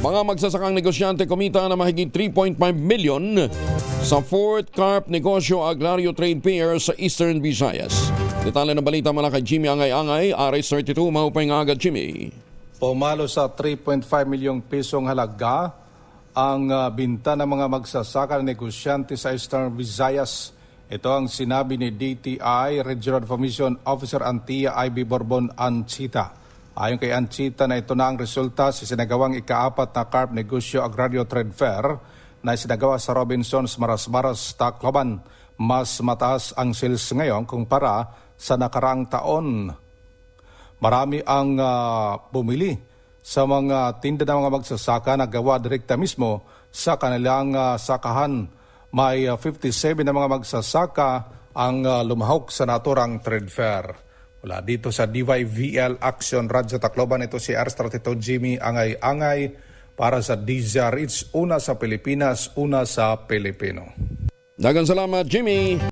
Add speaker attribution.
Speaker 1: Mga magsasakang negosyante kumita na mahigit 3.5 million sa 4th Carp Negosyo Agrario Trade Fair sa Eastern Visayas. Detalye ng balita mula kay Jimmy Angay-Angay, RS32, mahupay nga agad Jimmy.
Speaker 2: Pumalo sa 3.5 milyong pisong halaga ang ah, binta ng mga magsasaka na negosyante sa Eastern Visayas. Ito ang sinabi ni DTI Regional Information Officer Antia IB Borbon Anchita. Ayon kay Anchita na ito na ang resulta sa sinagawang ikaapat na Carp Negosyo Agrario Trade Fair na sinagawa sa Robinsons Maras-Maras, Tacloban. Mas mataas ang sales ngayon kumpara sa nakaraang taon. Marami ang ah, bumili sa mga tinda ng mga magsasaka na gawa direkta mismo sa kanilang ah, sakahan. May ah, 57 na mga magsasaka ang ah, lumahok sa naturang trade fair. Wala dito sa DYVL Action Radyo Tacloban, ito si R32 Jimmy Angay-Angay para sa DZRH, una sa Pilipinas, una sa Pilipino.
Speaker 1: Dagang salamat Jimmy.